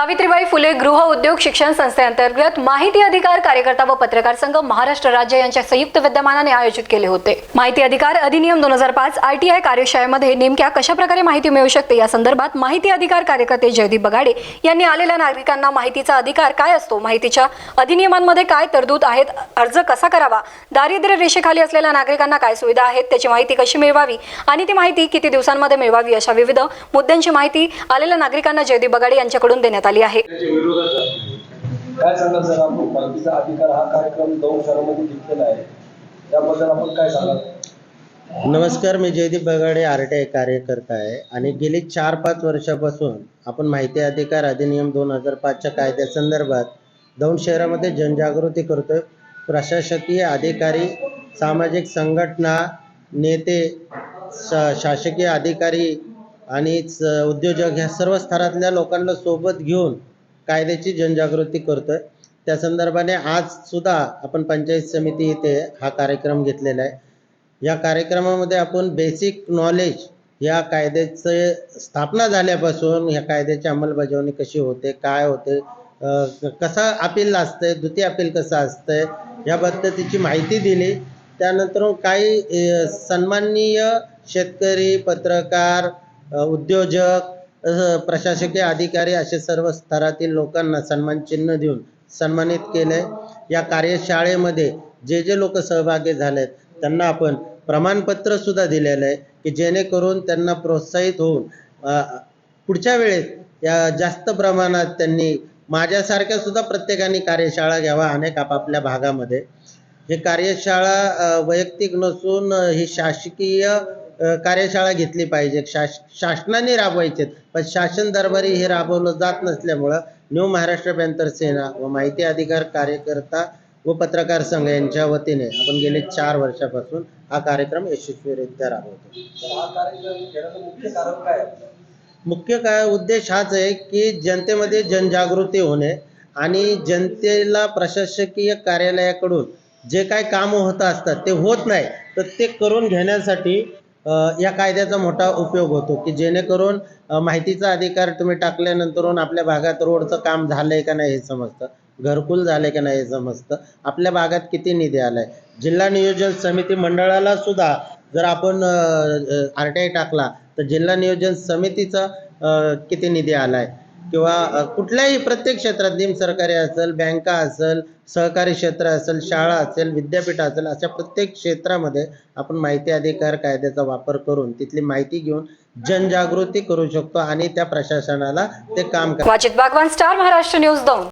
सावित्रीबाई फुले गृह उद्योग शिक्षण संस्थेअंतर्गत माहिती अधिकार कार्यकर्ता व पत्रकार संघ महाराष्ट्र राज्य यांच्या संयुक्त विद्यमानाने आयोजित केले होते. माहिती अधिकार अधिनियम दोन हजार पाच आय टी आय कार्यशाळेमध्ये नेमक्या कशा प्रकारे माहिती मिळू शकते? या संदर्भात माहिती अधिकार कार्यकर्ते जयदीप बगाडे यांनी आलेल्या नागरिकांना माहितीचा अधिकार काय असतो? माहितीच्या अधिनियमांमध्ये काय तरतूद आहेत? अर्ज कसा करावा? दारिद्र्य रेषेखाली असलेल्या नागरिकांना काय सुविधा आहेत? त्याची माहिती कशी मिळवावी? आणि ती माहिती किती दिवसांमध्ये मिळवावी? अशा विविध मुद्द्यांची माहिती आलेल्या नागरिकांना जयदीप बगाडे यांच्याकडून देण्यात आली आहे. काय सांगाल सर आपण? माहितीचा अधिकार हा कार्यक्रम दोन शहरामध्ये घेतलेला आहे. त्याबद्दल आपण काय सांगाल? नमस्कार मी Jaydeep Bagade R T I कार्यकर्ता आहे. आणि गेली चार पाच वर्षापासून आपण माहिती अधिकार अधिनियम दोन हजार पाचच्या कायद्यासंदर्भात दौंड शहरामध्ये जनजागृती करतोय. प्रशासकीय अधिकारी सामाजिक संघटना नेते शा शासकीय अधिकारी आणि स- उद्योजक ह्या सर्व स्तरातल्या लोकांना सोबत घेऊन कायद्याची जनजागृती करतोय. त्या संदर्भाने आज सुद्धा आपण पंचायत समिती इथे हा कार्यक्रम घेतलेला आहे. या कार्यक्रमामध्ये आपण बेसिक नॉलेज या कायद्याचे स्थापना झाल्यापासून या कायद्याची अंमलबजावणी कशी होते काय होते कसा अपील असतंय द्वितीय अपील कसं असतंय या पद्धतीची माहिती दिली. त्यानंतर काही सन्माननीय शेतकरी पत्रकार उद्योजक प्रशासकीय अधिकारी असे सर्व स्तरातील लोकांना सन्मान चिन्ह देऊन सन्मानित केलंय या कार्यशाळेमध्ये जे जे लोक सहभागी झालेत त्यांना आपण प्रमाणपत्र सुद्धा दिलेलं आहे की जेणेकरून त्यांना प्रोत्साहित होऊन पुढच्या वेळेस या जास्त प्रमाणात त्यांनी माझ्यासारख्या सुद्धा प्रत्येकाने कार्यशाळा घ्यावा अनेक आपापल्या भागामध्ये. हे कार्यशाळा वैयक्तिक नसून ही शासकीय कार्यशाळा घेतली पाहिजे. शास शासनाने राबवायचे पण शासन दरबारी हे राबवलं जात नसल्यामुळं न्यू महाराष्ट्र पॅन्थर सेना व माहिती अधिकार कार्यकर्ता व पत्रकार संघ यांच्या वतीने आपण गेले चार वर्षापासून हा कार्यक्रम यशस्वीरित्या राबवतो. मुख्य काय आहे? मुख्य काय उद्देश हाच आहे की जनतेमध्ये जनजागृती होणे आणि जनतेला प्रशासकीय कार्यालयाकडून जे काय कामं होत असतात ते होत नाही तर ते करून घेण्यासाठी या कायद्याचा मोठा उपयोग होतो की जेणेकरून माहितीचा अधिकार तुम्ही टाकल्यानंतरून आपल्या भागात रोडचं काम झालंय का नाही हे समजतं घरकुल झालंय का नाही हे समजतं आपल्या भागात किती निधी आलाय. जिल्हा नियोजन समिती मंडळाला सुद्धा जर आपण आर टी आय टाकला तर जिल्हा नियोजन समितीचा किती निधी आलाय. किंवा कुठल्याही प्रत्येक क्षेत्रात निमसरकारी असेल बँका असेल सहकारी क्षेत्र असेल शाळा असेल विद्यापीठ असेल अशा प्रत्येक क्षेत्रामध्ये आपण माहिती अधिकार कायद्याचा वापर करून तिथली माहिती घेऊन जनजागृती करू शकतो आणि त्या प्रशासनाला ते काम वाचित बागवान स्टार महाराष्ट्र न्यूज दोन.